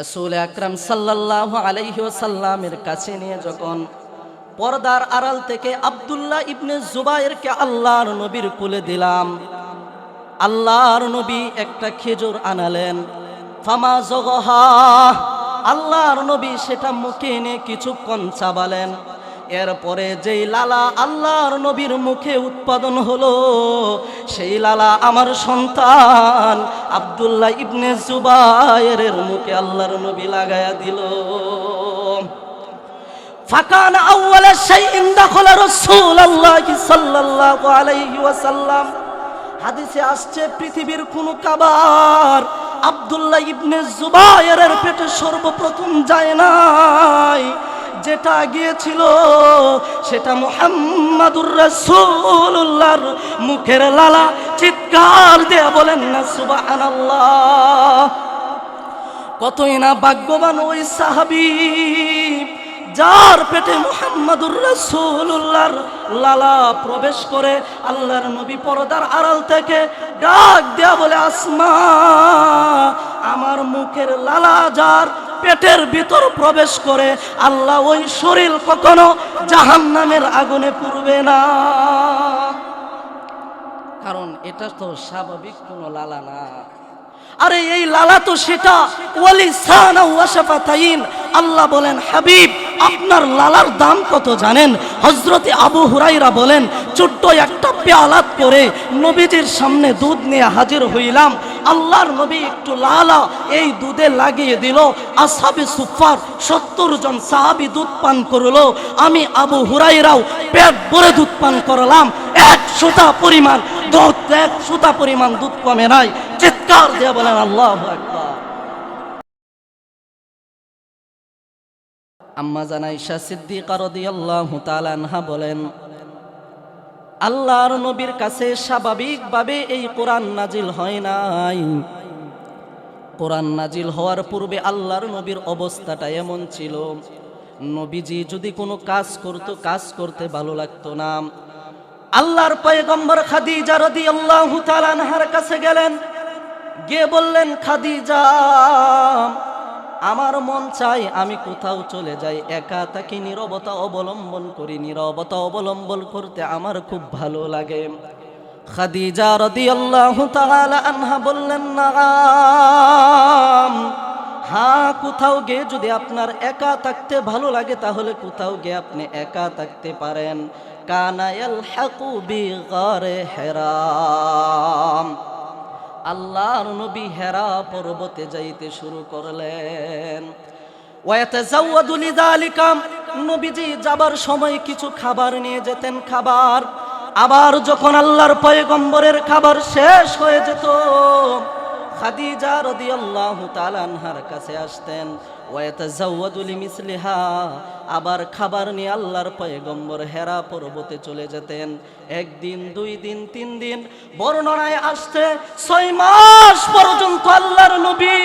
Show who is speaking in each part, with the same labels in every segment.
Speaker 1: রসুল আকরাম সাল্লাহ আলাইসাল্লামের কাছে নিয়ে যখন পর্দার আড়াল থেকে আব্দুল্লাহ ইবনে জুবাইরকে আল্লাহর নবীর কুলে দিলাম, আল্লাহর নবী একটা খেজুর আনালেন। ফামা জগহা, আল্লাহর নবী সেটা মুখে এনে কিছুক্ষণ চাবালেন। এরপরে যেই লালা আল্লাহর নবীর মুখে উৎপাদন হলো, সেই লালা আমার সন্তান আব্দুল্লাহ ইবনে জুবাইরের মুখে আল্লাহর নবী লাগায়া দিল। ফাকান আউয়ালা শাইইন দাখালা রাসূলুল্লাহ সাল্লাল্লাহু আলাইহি ওয়াসাল্লাম। হাদিসে আসছে, পৃথিবীর কোন কাবার আব্দুল্লাহ ইবনে জুবাইরের পেটে সর্বপ্রথম যায় নাই। যেটা গিয়েছিল, সেটা মুহাম্মাদুর রাসূলুল্লাহর মুখের লালা চিৎকার দিয়ে বলেন না, সুবহানাল্লাহ। কতই না ভাগ্যবান ওই সাহাবী, যার পেটে মুহাম্মাদুর রাসূলুল্লাহর লালা প্রবেশ করে আল্লাহর নবী পর্দার আড়াল থেকে ডাক দেয়া বলে, আসমা, আমার মুখের লালা যার পেটের ভিতর প্রবেশ করে আল্লাহ ওই শরীর কখনো জাহান নামের আগুনে পুড়বে না। কারণ এটা তো স্বাভাবিক কোনো লালা না। আরে এই লালা তো সেটা আল্লাহ বলেন, হাবিব আপনার লালার দাম কত জানেন? হজরতে আবু হুরাইরা বলেন, ছোট্ট একটা পেয়ালাত করে নবীজির সামনে দুধ নিয়ে হাজির হইলাম। আল্লাহর নবী একটু লালা এই দুধে লাগিয়ে দিল। আসাবে সুফার সত্তর জন সাহাবি দুধ পান করল। আমি আবু হুরাইরাও পেট ভরে দুধ পান করলাম। এক সুতা পরিমাণ দুধ, এক সুতা পরিমাণ দুধ কমে নাই। চিৎকার দিয়ে বলেন, আল্লাহ আকবার। আম্মা জানাইশা সিদ্দিকা রাদিয়াল্লাহু তাআলা আনহা বলেন, আল্লাহর নবীর কাছে স্বাভাবিকভাবে এই কোরআন নাজিল হয় নাই। কোরআন নাজিল হওয়ার পূর্বে আল্লাহর নবীর অবস্থাটা এমন ছিল, নবীজি যদি কোনো কাজ করত, কাজ করতে ভালো লাগতো না। আল্লাহর পয়গম্বর খাদিজা রাদিয়াল্লাহু তাআলা আনহার কাছে গেলেন, গিয়ে বললেন, খাদিজা আমার মন চাই আমি কোথাও চলে যাই। একা তাকে নীরবতা অবলম্বন করি। নীরবতা অবলম্বন করতে আমার খুব ভালো লাগে। খাদিজা রাদিয়াল্লাহু তাআলা আনহা বললেন না হ্যাঁ কোথাও গিয়ে যদি আপনার একা থাকতে ভালো লাগে, তাহলে কোথাও গিয়ে আপনি একা থাকতে পারেন। কানায়াল হাকু বি গারে হেরাম। আল্লাহর নবী হেরা পর্বতে যাইতে শুরু করলেন। নবীজি যাবার সময় কিছু খাবার নিয়ে যেতেন খাবার। আবার যখন আল্লাহর পয়গম্বরের খাবার শেষ হয়ে যেত, খাদিজা রদি আল্লাহ আনহার কাছে আসতেন। আবার খাবার নিয়ে আল্লাহর পয়গম্বর হেরা পর্বতে চলে যেতেন। একদিন, দুই দিন, তিন দিন বর্ণনায় আসতে ছয় মাস পর্যন্ত আল্লাহর নবী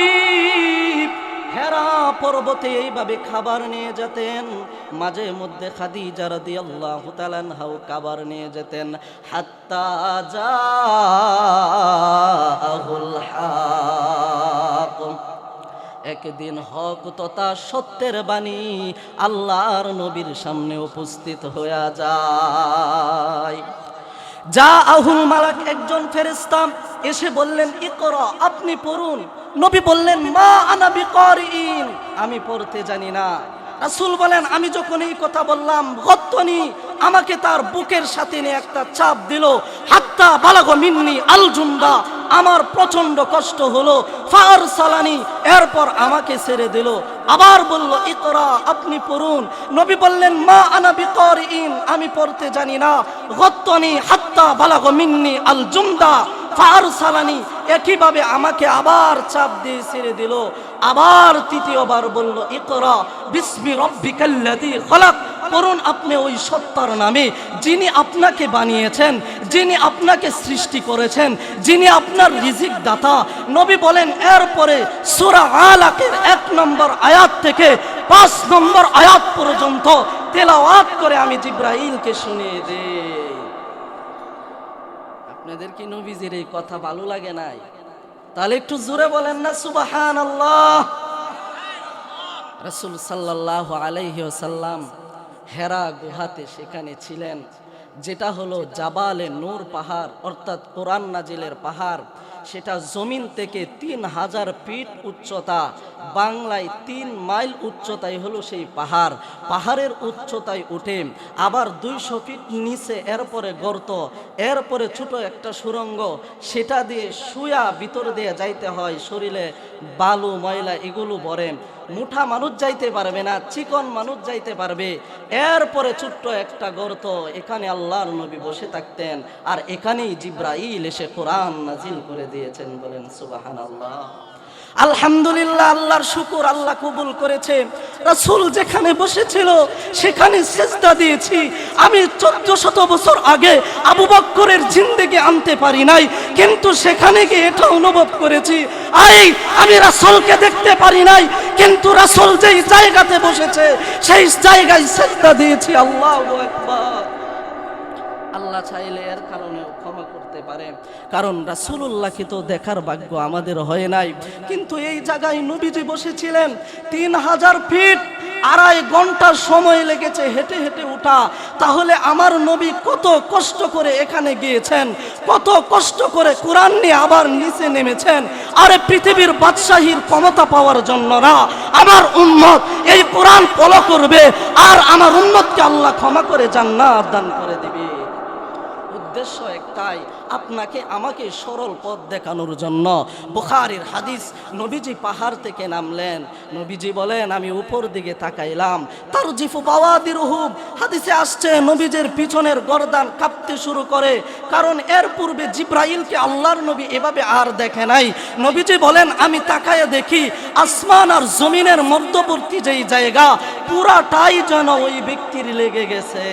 Speaker 1: হেরা পর্বতে এইভাবে খাবার নিয়ে যেতেন। মাঝে মধ্যে খাদিজা রাদিয়াল্লাহু তাআলা আনহাও খাবার নিয়ে যেতেন। হাত্তা জাহুল একদিন হক তথা সত্যের বাণী আল্লাহর নবীর সামনে উপস্থিত হয়ে যায়। যা আহুল মালাক একজন ফেরেস্তাম এসে বললেন, ইকরা, আপনি পড়ুন। নবী বললেন, মা আনা বিকরিন। আমি পড়তে জানি না। রাসূল বলেন, আমি যখন এই কথা বললাম, গত্তনি আমাকে তার বুকের সাথে নিয়ে একটা চাপ দিল। হাত্তা বালাগো মিন্নি আল জুম্বা আমার প্রচণ্ড কষ্ট হলো। ফার সালানি, এরপর আমাকে ছেড়ে দিল। আবার বলল, ইকরা, আপনি পড়ুন। নবী বললেন, মা আনা বিকর ইন আমি পড়তে জানি না। গত্তনি হাত্তা বালাগো মিন্নি আল জুমদা ফার সালানি, একইভাবে আমাকে আবার চাপ দিয়ে ছেড়ে দিল। আবার তৃতীয়বার বলল, ইকরা বিসমি রব্বিকাল্লাযী খলাক। করুন আপনি ওই সত্তার নামে। যিনি আপনাকে বানিয়েছেন, যিনি আপনাকে সৃষ্টি করেছেন, যিনি আপনার রিজিক দাতা নবী বলেন, এরপরে সূরা আলাকের এক নম্বর আয়াত থেকে পাঁচ নম্বর আয়াত পর্যন্ত তেলাওয়াত করে আমি জিব্রাইলকে শুনিয়ে দেই আপনাদের কি নবীজির এই কথা ভালো লাগে নাই। তাহলে একটু জোরে বলেন না সুবাহান আল্লাহ রসুল সাল্লাহ আলাইহি সাল্লাম হেরা গুহাতে সেখানে ছিলেন, যেটা হলো জাবালে নূর পাহাড়, অর্থাৎ কোরআন নাজিলের পাহাড়। সেটা জমিন থেকে তিন হাজার ফিট উচ্চতা, বাংলায় তিন মাইল উচ্চতায় হলো সেই পাহাড়। পাহাড়ের উচ্চতায় উঠে আবার দুইশো ফিট নিচে এরপরে গর্ত, এরপরে ছোট একটা সুরঙ্গ, সেটা দিয়ে শুয়া ভিতর দিয়ে যাইতে হয় শরীরে। বালু, ময়লা এগুলো ভরে। মুঠা মানুষ যাইতে পারবে না, চিকন মানুষ যাইতে পারবে। এরপরে ছোট্ট একটা গর্ত, এখানে আল্লাহর নবী বসে থাকতেন। আর এখানেই জিব্রাইল এসে কোরআন নাজিল করে দিয়েছেন বলেন সুবাহান আল্লাহ আলহামদুলিল্লাহ, আল্লাহর শুকুর, আল্লাহ কবুল করেছে। রাসূল যেখানে বসেছিল, সেখানে সেজদা দিয়েছি। আমি চোদ্দ শত বছর আগে আবু বক্করের জিন্দেগি আনতে পারি নাই, কিন্তু সেখানে গিয়ে এটা অনুভব করেছি। আই, আমি রাসূলকে দেখতে পারি নাই, কিন্তু রাসূল যেই জায়গাতে বসেছে, সেই জায়গায় সেজদা দিয়েছি। আল্লাহ আল্লাহ চাইলে এর কারণেও ক্ষমা পারে। কারণ রাসূলুল্লাহকে তো দেখার ভাগ্য আমাদের হয় নাই। কিন্তু এই জায়গায় নবীজি বসেছিলেন তিন হাজার ফিট, আড়াই ঘণ্টার সময় লেগেছে হেঁটে হেঁটে ওঠা তাহলে আমার নবী কত কষ্ট করে এখানে গিয়েছেন, কত কষ্ট করে কোরআন নিয়ে আবার নিচে নেমেছেন। আরে পৃথিবীর বাদশাহীর ক্ষমতা পাওয়ার জন্য না, আমার উম্মত এই কোরআন ফলো করবে, আর আমার উম্মতকে আল্লাহ ক্ষমা করে জান্নাত দান করে দিবে। উদ্দেশ্য একটাই আপনাকে আমাকে সরল পথ দেখানোর জন্য বুখারির হাদিস নবীজি পাহাড় থেকে নামলেন। নবীজি বলেন, আমি উপর দিকে তাকাইলাম। তার জিফু বাওয়াদির হুব হাদিসে আসছে, নবীজের পিছনের গরদান কাঁপতে শুরু করে। কারণ এর পূর্বে জিব্রাইলকে আল্লাহর নবী এভাবে আর দেখে নাই। নবীজি বলেন, আমি তাকায় দেখি, আসমান আর জমিনের মধ্যবর্তী যেই জায়গা, পুরাটাই যেন ওই ব্যক্তির লেগে গেছে।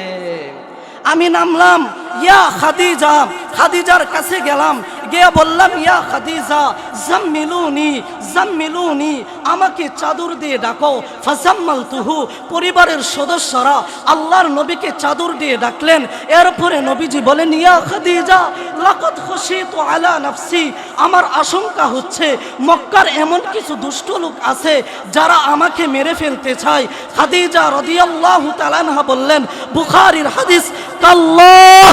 Speaker 1: আমি নামলাম ইয়া খাদিজা খাদিজার কাছে গেলাম। গিয়ে বললাম, ইয়া খাদিজা, জাম্মিলুনি জাম্মিলুনি, আমাকে চাদর দিয়ে ডাকো। ফাজাম্মাল তুহু পরিবারের সদস্যরা আল্লাহর নবীকে চাদর দিয়ে ডাকলেন। এরপরে নবীজি বলেন, ইয়া খাদিজা লাকত খুশিতু আলা নাফসি, আমার আশঙ্কা হচ্ছে মক্কার এমন কিছু দুষ্ট লোক আছে যারা আমাকে মেরে ফেলতে চায়। খাদিজা রাদিয়াল্লাহু তাআলা আনহা বললেন, বুখারীর হাদিস, কাল্লাহ,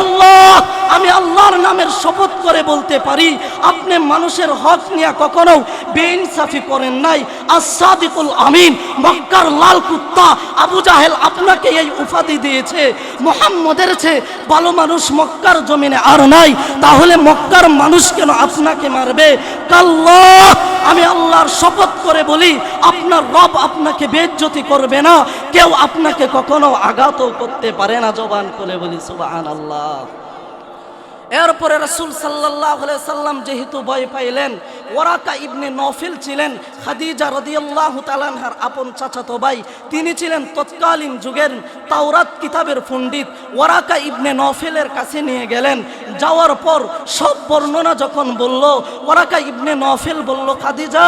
Speaker 1: আল্লাহ আমি আল্লাহর নামের শপথ করে বলতে পারি, আপনি মানুষের হক নিয়ে কখনো বেইনসাফি করেন নাই। আসাদিকুল আমিন, মক্কার লাল কুত্তা আবু জাহেল আপনাকে এই উপাধি দিয়েছে, মোহাম্মদের চেয়ে ভালো মানুষ মক্কার জমিনে আর নাই। তাহলে মক্কার মানুষ কেন আপনাকে মারবে? কাল্লাহ, আমি আল্লাহর শপথ করে বলি, আপনার রব আপনাকে বেজ্জতি করবে না। কেউ আপনাকে কখনো আঘাতও করতে পারে না, জবান করে বলি সুবাহান আল্লাহ এরপরে রসুল সাল্লাহ সাল্লাম যেহেতু ভয় পাইলেন, ওরাকা ইবনে নফিল ছিলেন, খাদিজা রদিয়াল্লাহ তালানহার আপন চাচাতো ভাই, তিনি ছিলেন তৎকালীন যুগের তাওরাত কিতাবের পণ্ডিত। ওরাকা ইবনে নফিলের কাছে নিয়ে গেলেন, যাওয়ার পর সব বর্ণনা যখন বলল, ওরাকা ইবনে নফিল বলল, খাদিজা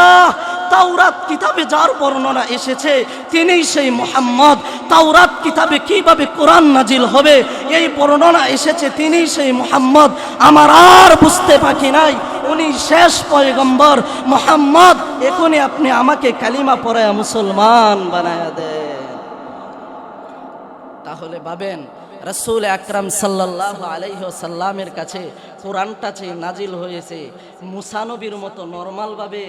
Speaker 1: তাওরাত কিতাবে যার বর্ণনা এসেছে, তিনিই সেই মোহাম্মদ। তাওরাত কিতাবে কীভাবে কোরআন নাজিল হবে, এই বর্ণনা এসেছে, তিনিই সেই মোহাম্মদ। আমার আর বুঝতে পাকি নাই, উনি শেষ পয়গম্বর। মোহাম্মদ এখনই আপনি আমাকে কালিমা পড়ায় মুসলমান বানায় দেন। তাহলে ভাবেন, রসুল আকরাম সাল্লাহ আলাইসাল্লামের কাছে কোরআনটা চেয়ে নাজিল হয়েছে মুসানবীর মতো নর্মালভাবে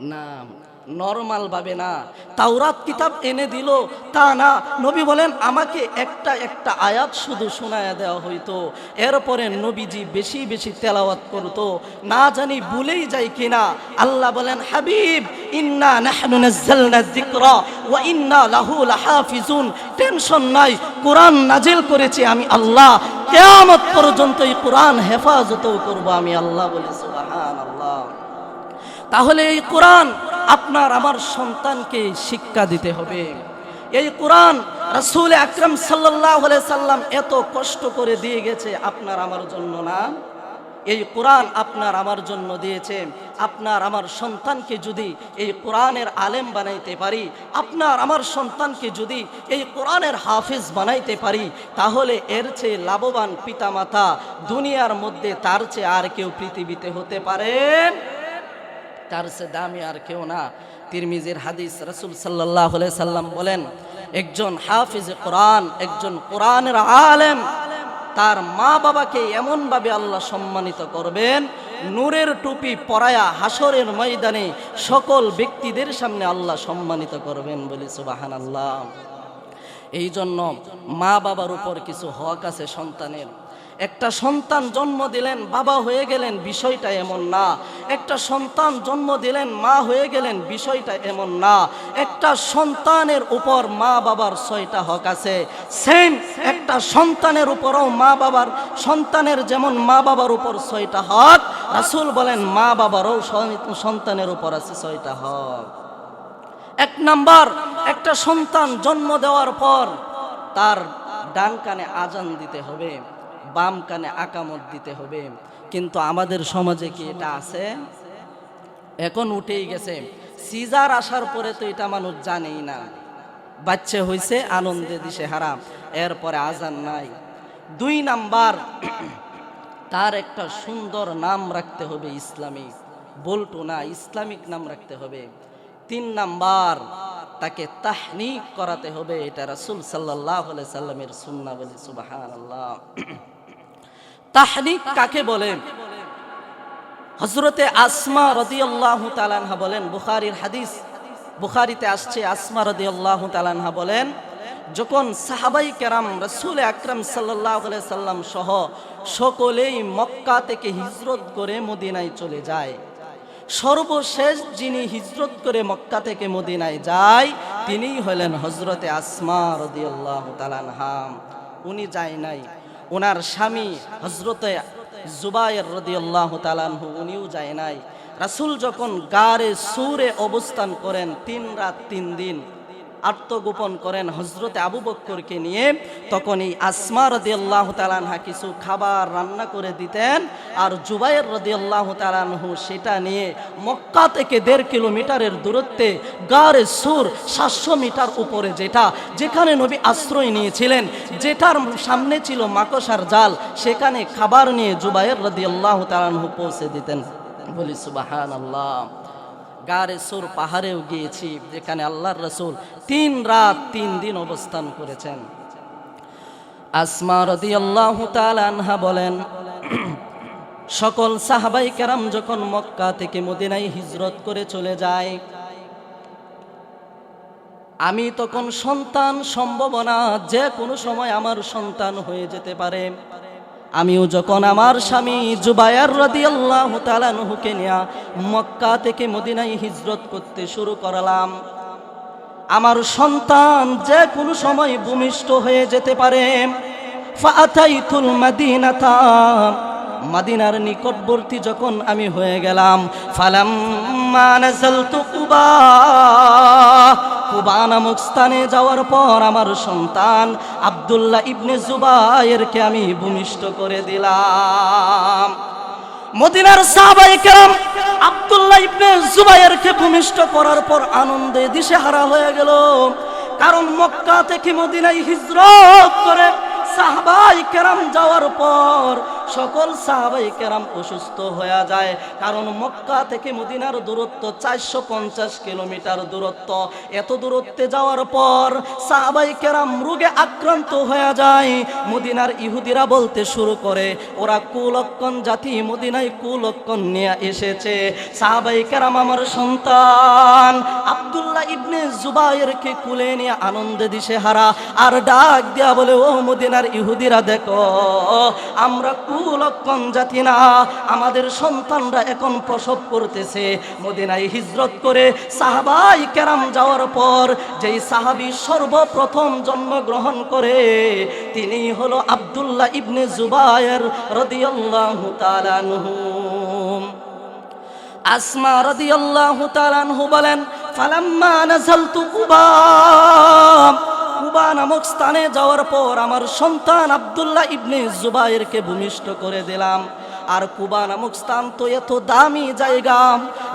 Speaker 1: না নর্মাল ভাবে না। তাওরাত কিতাব এনে দিল, তা না। নবী বলেন, আমাকে একটা একটা আয়াত শুধু শোনায়া দেওয়া হইতো। এরপরে নবীজি বেশি বেশি তেলাওয়াত করতো। না জানি ভুলেই যাই কিনা। আল্লাহ বলেন, হাবিব, ইন্না নাহনু নাযালনা যিকরা ওয়া ইন্না লাহু লাহাফিজুন। টেনশন নাই, কোরআন নাজিল করেছি আমি আল্লাহ। কিয়ামত পর্যন্ত এই কোরআন হেফাজতও করব আমি আল্লাহ বলি সুবহানাল্লাহ তাহলে এই কোরআন আপনার আমার সন্তানকে শিক্ষা দিতে হবে। এই কোরআন রাসূল আকরাম সাল্লাহ সাল্লাম এত কষ্ট করে দিয়ে গেছে, আপনার আমার জন্য না। এই কোরআন আপনার আমার জন্য দিয়েছে। আপনার আমার সন্তানকে যদি এই কোরআনের আলেম বানাইতে পারি, আপনার আমার সন্তানকে যদি এই কোরআনের হাফিজ বানাইতে পারি, তাহলে এর চেয়ে লাভবান পিতামাতা দুনিয়ার মধ্যে তার চেয়ে আর কেউ পৃথিবীতে হতে পারেন? তার সে দামি আর কেউ না। তিরমিজির হাদিস রসুল সাল্লাহ সাল্লাম বলেন, একজন হাফিজ কোরআন, একজন কোরআনের আলেম, তার মা বাবাকে এমনভাবে আল্লাহ সম্মানিত করবেন, নূরের টুপি পরায়া হাসরের ময়দানে সকল ব্যক্তিদের সামনে আল্লাহ সম্মানিত করবেন বলে সুবাহান আল্লাহ এই জন্য মা বাবার উপর কিছু হক আছে সন্তানের। একটা সন্তান জন্ম দিলেন, বাবা হয়ে গেলেন, বিষয়টা এমন না। একটা সন্তান জন্ম দিলেন, মা হয়ে গেলেন, বিষয়টা এমন না। একটা সন্তানের উপর মা বাবার ছয়টা হক আছে। সেম একটা সন্তানের উপরও মা বাবার, সন্তানের যেমন মা বাবার উপর ছয়টা হক, রাসূল বলেন মা বাবারও সন্তানের উপর আছে ছয়টা হক। এক নাম্বার, একটা সন্তান জন্ম দেওয়ার পর তার ডান কানে আজান দিতে হবে। বাম কানে আকামত দিতে হবে। কিন্তু আমাদের সমাজে কি এটা আছে? এখন উঠেই গেছে। সিজার আসার পরে তো এটা মানুষ জানেই না। বাচ্চা হইছে, আনন্দে দিশে হারাম। এরপরে আজান নাই। দুই নাম্বার, তার একটা সুন্দর নাম রাখতে হবে ইসলামিক বলটু না, ইসলামিক নাম রাখতে হবে। তিন নাম্বার, তাকে তাহনিক করাতে হবে। এটা রাসুল সাল্লাহ সাল্লামের সুন্না বলি সুবাহান আল্লাহ তাহনিক কাকে বলেন? হজরতে আসমা রদিয়াল্লাহু তালানহা বলেন, বুখারির হাদিস, বুখারিতে আসছে, আসমা রদি আল্লাহ তালানহা বলেন, যখন সাহাবাই কেরাম রসুল আকরাম সাল্লাম সহ সকলেই মক্কা থেকে হিজরত করে মদিনায় চলে যায়, সর্বশেষ যিনি হিজরত করে মক্কা থেকে মদিনায় যায়, তিনিই হলেন হজরতে আসমা রদিয়াল্লাহ তালানহাম উনি যায় নাই। ওনার স্বামী হজরতে জুবাইর রদিয়াল্লাহ তালানহু উনিও যায় নাই। রাসুল যখন গারে সুরে অবস্থান করেন তিন রাত তিন দিন আত্মগোপন করেন হজরতে আবু বক্করকে নিয়ে। তখন এই আসমা রদি আল্লাহ তালানহা কিছু খাবার রান্না করে দিতেন আর জুবাইর রদি আল্লাহ তালানহু সেটা নিয়ে মক্কা থেকে দেড় কিলোমিটারের দূরত্বে গারে সুর সাতশো মিটার উপরে যেটা, যেখানে নবী আশ্রয় নিয়েছিলেন, যেটার সামনে ছিল মাকসার জাল, সেখানে খাবার নিয়ে জুবাইর রদি আল্লাহ তালানহু পৌঁছে দিতেন। বলি সুবাহান আল্লাহ গারে সুর পাহাড়েও গিয়েছি, যেখানে আল্লাহর রসুল তিন রাত তিন দিন অবস্থান করেছেন। আসমা রদি আল্লাহ আনহা বলেন, সকল সাহাবাই কেরাম যখন মক্কা থেকে মদিনায় হিজরত করে চলে যায়, আমি তখন সন্তান সম্ভাবনা যে কোনো সময় আমার সন্তান হয়ে যেতে পারে। আমিও যখন আমার স্বামী জুবায়ার রদি আল্লাহ তালানহুকে নেয়া মক্কা থেকে মদিনায় হিজরত করতে শুরু করালাম, আমার সন্তান যে কোনো সময় ভূমিষ্ঠ হয়ে যেতে পারে। ফাতাইতুল মাদিনাতা, মাদিনার নিকটবর্তী যখন আমি হয়ে গেলাম ফালাম নাযালতু কুবা কুবা নামক স্থানে যাওয়ার পর আমার সন্তান আব্দুল্লাহ ইবনে জুবায়েরকে আমি ভূমিষ্ঠ করে দিলাম মদিনার সাহাবাই কেরাম আব্দুল্লাহ ইবনে জুবায়েরকে ভূমিষ্ঠ করার পর আনন্দে দিশেহারা হয়ে গেল। কারণ মক্কা থেকে মদিনায় হিজরত করে সাহাবাই কেরাম যাওয়ার পর সকল সাহাবাই কেরাম অসুস্থ হয়ে যায়। কারণ মক্কা থেকে মদিনার দূরত্ব চারশো পঞ্চাশ কিলোমিটার দূরত্ব। এত দূরত্বে যাওয়ার পর সাহাবাই কেরাম রোগে আক্রান্ত হয়ে যায়। মদিনার ইহুদিরা বলতে শুরু করে, ওরা কুলক্ষণ জাতি, মদিনায় কুলক্ষণ নিয়ে এসেছে। সাহাবাই কেরাম আমার সন্তান, আবদুল্লাহ ইবনে জুবাইরকে কুলে নিয়ে আনন্দে দিশে হারা আর ডাক দেয়া বলে, ও মদিনার ইহুদিরা, দেখো, আমরা কুলক্ষণ জাতি না আমাদের সন্তানরা এখন প্রসব করতেছে। মদিনায় হিজরত করে সাহাবাই কেরাম যাওয়ার পর যেই সাহাবি সর্বপ্রথম জন্মগ্রহণ করে, তিনি হলো আব্দুল্লাহ ইবনে জুবায়ের রদিয়াল্লাহু তাআলাহু আসমা রাদিয়াল্লাহু তাআলাহু বলেন, ফালাম্মা নাযালতু কুবা কুবা নামক স্থানে যাওয়ার পর আমার সন্তান আবদুল্লাহ ইবনে জুবাইরকে ভূমিষ্ঠ করে দিলাম। আর কুবা নামক স্থান তো এত দামি জায়গা।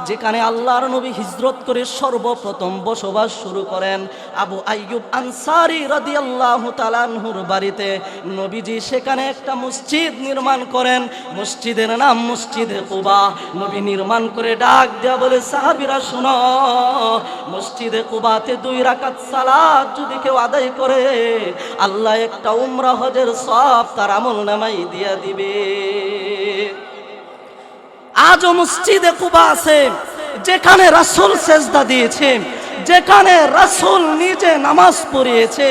Speaker 1: যেখানে আল্লাহর নবী হিজরত করে সর্বপ্রথম বসবাস শুরু করেন। আবু আইয়ুব আনসারি রাদিয়াল্লাহু তাআলাহুর বাড়িতে নবীজি সেখানে একটা মসজিদ নির্মাণ করেন। মসজিদের নাম মসজিদে কুবা। নবী নির্মাণ করে ডাক দেওয়া বলে, সাহাবীরা, শুনো, মসজিদে কুবাতে দুই রাকাত সালাত যদি কেউ আদায় করে, আল্লাহ একটা উমরা হজের সব তার আমল নামাই দিয়া দিবে। আজও মসজিদে কুবা আছে, যেখানে রাসূল সেজদা দিয়েছে, যেখানে রাসূল নিজে নামাজ পড়িয়েছে,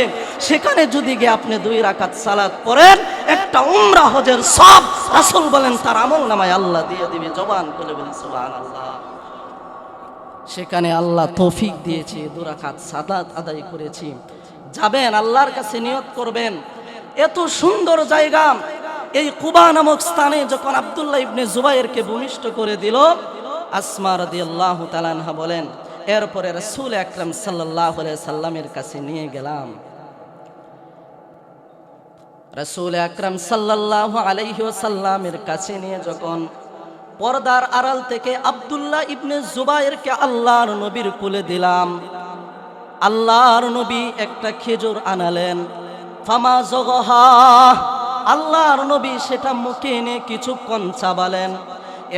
Speaker 1: সেখানে যদি গিয়ে আপনি দুই রাকাত সালাত পড়েন, একটা উমরা হজের সব, রাসূল বলেন তার আমল নামায় আল্লাহ দিয়ে দিবে, জবান খুলে বলেন, সুবহানাল্লাহ। সেখানে আল্লাহ তৌফিক দিয়েছে দুরাকাত সাদাত আদায় করেছি। যাবেন, আল্লাহর কাছে নিয়ত করবেন। এত সুন্দর জায়গা এই কুবা নামক স্থানে যখন আব্দুল্লাহ ইবনে জুবাইরকে ভূমিষ্ঠ করে দিল, আসমা রাদিয়াল্লাহু তাআলাহা বলেন, এরপরে রাসূল আকরাম আলাইহি সাল্লামের কাছে নিয়ে গেলাম। রাসূল আকরম সাল্লাল্লাহু আলাইহি ওয়াসাল্লামের কাছে নিয়ে যখন পর্দার আড়াল থেকে আবদুল্লাহ ইবনে জুবাইরকে আল্লাহর নবীর কুলে দিলাম, আল্লাহর নবী একটা খেজুর আনালেন। ফামা জগহা আল্লাহর নবী সেটা মুখে এনে কিছুক্ষণ চাবালেন।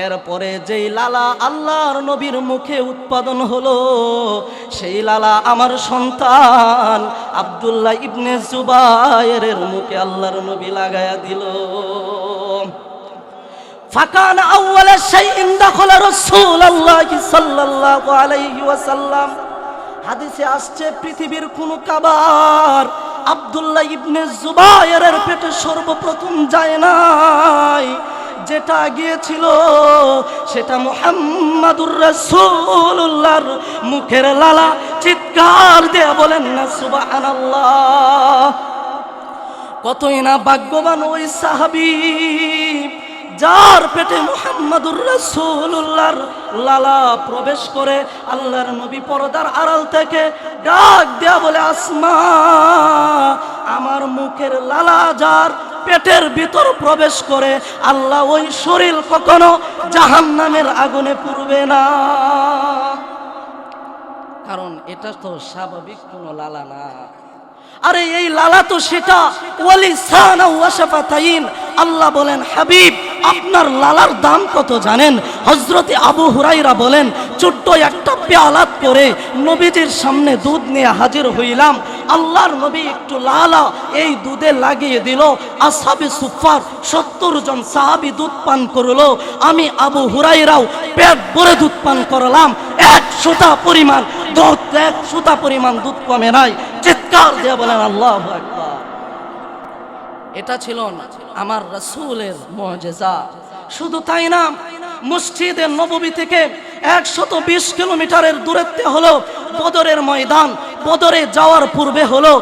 Speaker 1: এরপরে যেই লালা আল্লাহর নবীর মুখে উৎপাদন হলো, সেই লালা আমার সন্তান আব্দুল্লাহ ইবনে জুবাইরের মুখে আল্লাহর নবী লাগায়া দিল। ফাকান আউয়াল শাইইন দাখালা রাসূলুল্লাহ সাল্লাল্লাহু আলাইহি ওয়াসাল্লাম। হাদিসে আসছে, পৃথিবীর কোন কাবার আব্দুল্লাহ ইবনে জুবাইরের পেটে সর্বপ্রথম যায় নাই। যেটা গিয়েছিল সেটা মুহাম্মাদুর রাসূলুল্লাহর মুখের লালা চিৎকার দিয়ে বলেন না, সুবহানাল্লাহ। কতই না ভাগ্যবান ওই সাহাবী। যার পেটে মুহাম্মাদুর রাসূলুল্লাহর লালা প্রবেশ করে আল্লাহর নবী পর্দার আড়াল থেকে ডাক দেয়া বলে, আসমা, আমার মুখের লালা যার পেটের ভিতর প্রবেশ করে, আল্লাহ ওই শরীর কখনো জাহান্নামের আগুনে পুড়বে না। কারণ এটা তো স্বাভাবিক কোনো লালা না। আরে এই লালা তো সেটা ওয়ালি সানা ওয়াশাফাতাইন। আল্লাহ বলেন, হাবিব আপনার লালার দাম কত জানেন? হজরতে আবু হুরাইরা বলেন, ছোট্ট একটা পেয়ালাত করে নবীজির সামনে দুধ নিয়ে হাজির হইলাম। আল্লাহর নবী একটু লালা এই দুধে লাগিয়ে দিল। আসাবি সুফার সত্তর জন সাহাবি দুধ পান করল। আমি আবু হুরাইরাও পেট ভরে দুধ পান করলাম। এক সুতা পরিমাণ দুধ এক সুতা পরিমাণ দুধ কমে নাই। চিৎকার দিয়ে বলেন, আল্লাহ এটা ছিল আমার রসুলের মজেজা। শুধু তাই না, মসজিদে নবমী থেকে একশত বিশ কিলোমিটারের দূরত্বে হলো বদরের ময়দান। বদরে যাওয়ার পূর্বে হলো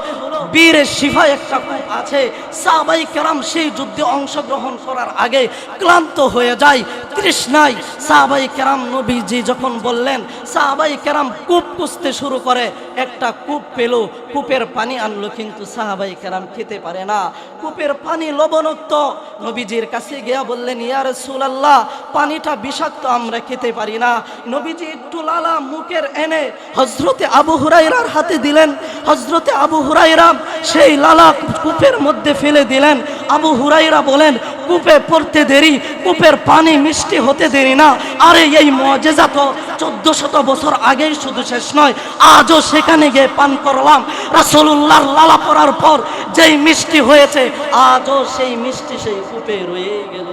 Speaker 1: বীরের শিফা একটা আছে। সাহাবাই কেরাম সেই যুদ্ধে অংশগ্রহণ করার আগে ক্লান্ত হয়ে যায়, তৃষ্ণায়। সাহাবাই কেরাম নবীজি যখন বললেন, সাহাবাই কেরাম কূপ কুসতে শুরু করে, একটা কূপ পেল, কূপের পানি আনলো, কিন্তু সাহাবাই কেরাম খেতে পারে না। কূপের পানি লবণাক্ত নবীজির কাছে গিয়া বললেন ইয়ার সুলাল্লাহ পানিটা বিষাক্ত, আমরা খেতে পারি না। নবীজি একটু লালা মুখের এনে হজরতে আবু হুরাইরার হাতে দিলেন। হজরতে আবু হুরাইরাম সেই লালা কূপের মধ্যে ফেলে দিলেন। আবু হুরাইরা বলেন কূপে পড়তে দেরি, কূপের পানি মিষ্টি হতে দেরি না। আরে এই মজেজা তো চোদ্দ শত বছর আগেই শুধু শেষ নয়, আজও সেখানে গিয়ে পান করলাম। রাসূলুল্লাহর লালা পড়ার পর যেই মিষ্টি হয়েছে, আজও সেই মিষ্টি সেই কূপে রয়ে গেল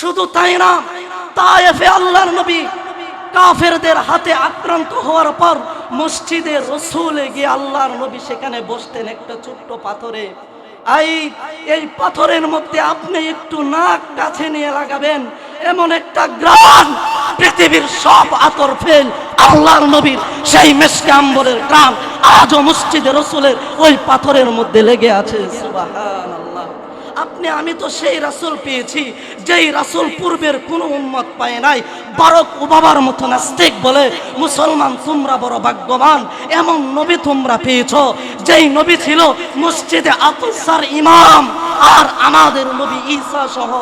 Speaker 1: শুধু তাই না, তায়েফে আল্লাহর নবী কাফেরদের হাতে আক্রান্ত হওয়ার পর মসজিদে রসুলে গিয়ে আল্লাহর নবী সেখানে বসতেন একটা ছোট্ট পাথরে। আই, এই পাথরের মধ্যে আপনি একটু নাক কাছে নিয়ে লাগাবেন। এমন একটা গ্রাম, পৃথিবীর সব আতর ফেল, আল্লাহর নবীর সেই মেসকে আম্বরের গ্রাম আজও মসজিদে রসুলের ওই পাথরের মধ্যে লেগে আছে। সুবহানাল্লাহ। আপনি, আমি তো সেই রাসুল পেয়েছি, যেই রাসূল পূর্বের কোনো উম্মত পায় নাই। বারক ওবাবার মতো নাস্তিক বলে, মুসলমান তোমরা বড় ভাগ্যবান, এমন নবী তোমরা পেয়েছ, যেই নবী ছিল মসজিদে আকসার ইমাম, আর আমাদের নবী ঈসা সহ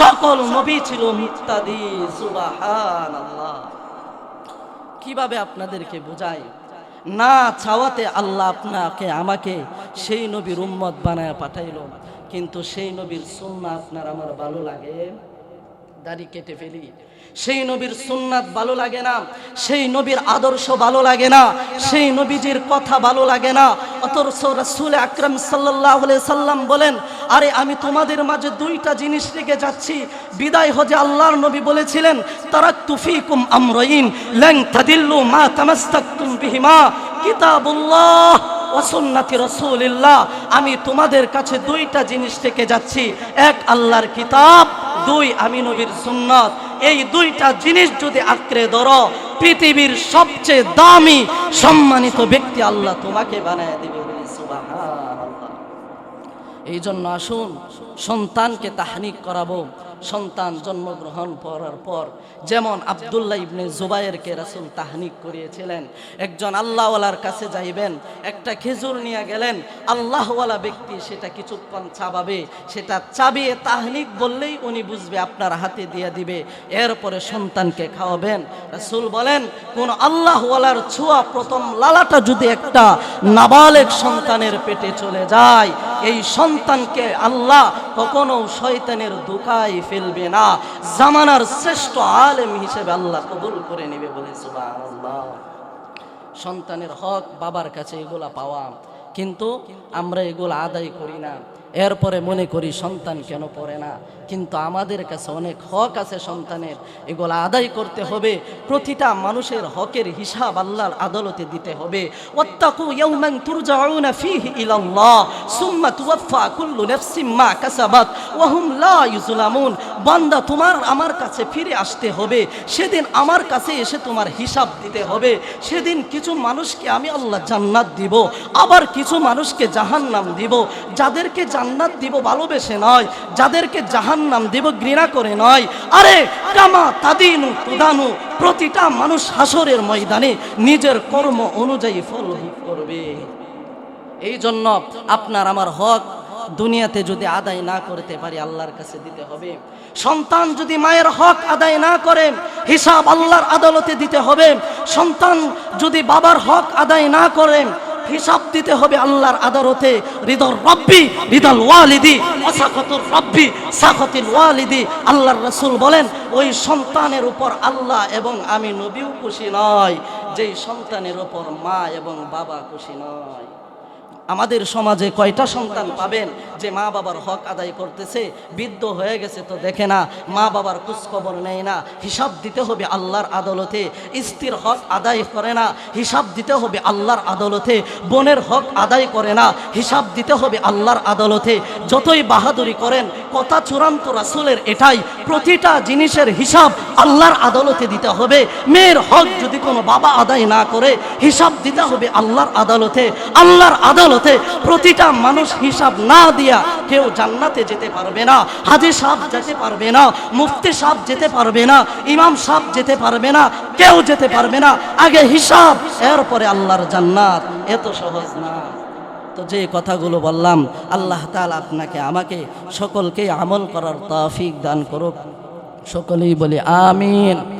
Speaker 1: সকল নবী ছিল মুক্তাদি সুবাহান কীভাবে আপনাদেরকে বোঝাই? না চাওয়াতে আল্লাহ আপনাকে, আমাকে সেই নবীর উম্মত বানায় পাঠাইল। কিন্তু সেই নবীর সুন্না আপনার আমার ভালো লাগে। দাড়ি কেটে ফেলি। সেই নবীর সুন্নাত ভালো লাগে না, সেই নবীর আদর্শ ভালো লাগে না, সেই নবীজির কথা ভালো লাগে না। অতর্স রাসূল আকরাম আলাইহি সাল্লাম বলেন, আরে আমি তোমাদের মাঝে দুইটা জিনিস রেখে যাচ্ছি। বিদায় হজে আল্লাহর নবী বলেছিলেন, তারাক্তু ফীকুম আমরাইন, লান তাদিল্লু মা তামাসসাকতুম বিহিমা। কিতাবুল্লাহ। আমি তোমাদের কাছে দুইটা জিনিস থেকে যাচ্ছি। এক, আল্লাহর কিতাব, দুই, আমি নবীর সুন্নত। এই দুইটা জিনিস যদি আঁকড়ে ধরো, পৃথিবীর সবচেয়ে দামি, সম্মানিত ব্যক্তি আল্লাহ তোমাকে বানায় দিবে এই জন্য আসুন, সন্তানকে তাহানিক করাবো। সন্তান জন্মগ্রহণ করার পর যেমন আবদুল্লাহ ইবনে জুবাইরকে রাসূল তাহনিক করিয়েছিলেন, একজন আল্লাহওয়ালার কাছে যাইবেন, একটা খেজুর নিয়ে গেলেন, আল্লাহওয়ালা ব্যক্তি সেটা কিছুক্ষণ চাবাবে, সেটা চাবিয়ে তাহনিক বললেই উনি বুঝবে আপনার হাতে দিয়ে দিবে, এরপরে সন্তানকে খাওয়াবেন। রাসূল বলেন, কোন আল্লাহওয়ালার ছোঁয়া প্রথম লালাটা যদি একটা নাবালেক সন্তানের পেটে চলে যায়, এই সন্তানকে আল্লাহ কখনো শয়তানের দুকায় ফেলবে না। জামানার শ্রেষ্ঠ আলেম হিসেবে আল্লাহ কবুল করে নেবে বলে সন্তানের হক বাবার কাছে এগুলা পাওয়া। কিন্তু আমরা এগুলো আদায় করি না। এরপরে মনে করি সন্তান কেন পড়ে না? কিন্তু আমাদের কাছে অনেক হক আছে সন্তানের। এগুলো আদায় করতে হবে। প্রতিটা মানুষের হকের হিসাব আল্লাহর আদালতে দিতে হবে। বান্দা তোমার, আমার কাছে ফিরে আসতে হবে। সেদিন আমার কাছে এসে তোমার হিসাব দিতে হবে। সেদিন কিছু মানুষকে আমি আল্লাহ জান্নাত দিব, আবার কিছু মানুষকে জাহান্নাম দিব। যাদেরকে জান্নাত দিব ভালোবেসে নয়, যাদেরকে জাহান্নাম দিব ঘৃণা করে নয়। আরে, কামা তাদিনু তুদানু, প্রতিটা মানুষ হাসরের ময়দানে নিজের কর্ম অনুযায়ী ফল করবে। এই জন্য আপনার আমার হক দুনিয়াতে যদি আদায় না করতে পারি, আল্লাহর কাছে দিতে হবে। সন্তান যদি মায়ের হক আদায় না করে, হিসাব আল্লাহর আদালতে দিতে হবে। সন্তান যদি বাবার হক আদায় না করে হিসাব দিতে হবে আল্লাহর আদালতে। হৃদর রব্বি হৃদল ওয়ালিদি অসাখতুর রব্বি সাখতিল ওয়ালিদি। আল্লাহর রসুল বলেন, ওই সন্তানের উপর আল্লাহ এবং আমি নবীও খুশি নয়, যেই সন্তানের উপর মা এবং বাবা খুশি নয়। আমাদের সমাজে কয়টা সন্তান পাবেন যে মা বাবার হক আদায় করতেছে? বৃদ্ধ হয়ে গেছে তো দেখে না, মা বাবার খোঁজখবর নেয় না। হিসাব দিতে হবে আল্লাহর আদালতে, স্ত্রীর হক আদায় করে না, হিসাব দিতে হবে আল্লাহর আদালতে, বোনের হক আদায় করে না, হিসাব দিতে হবে আল্লাহর আদালতে। যতই বাহাদুরি করেন, কথা চূড়ান্ত রাসুলের এটাই। প্রতিটা জিনিসের হিসাব আল্লাহর আদালতে দিতে হবে। মেয়ের হক যদি কোনো বাবা আদায় না করে, হিসাব দিতে হবে আল্লাহর আদালতে। আল্লাহর আদালতে প্রতিটা মানুষ হিসাব না দিয়া কেউ জান্নাতে যেতে পারবে না, হাজি সাহেব যেতে পারবে না, মুফতি সাহেব যেতে পারবে না, ইমাম সাহেব যেতে পারবে না, কেউ যেতে পারবে না। আগে হিসাব, এরপরে আল্লাহর জান্নাত। এত সহজ না। তো যে কথাগুলো বললাম, আল্লাহ তাআলা আপনাকে, আমাকে সকলকে আমল করার তৌফিক দান করুক। সকলেই বলি, আমিন।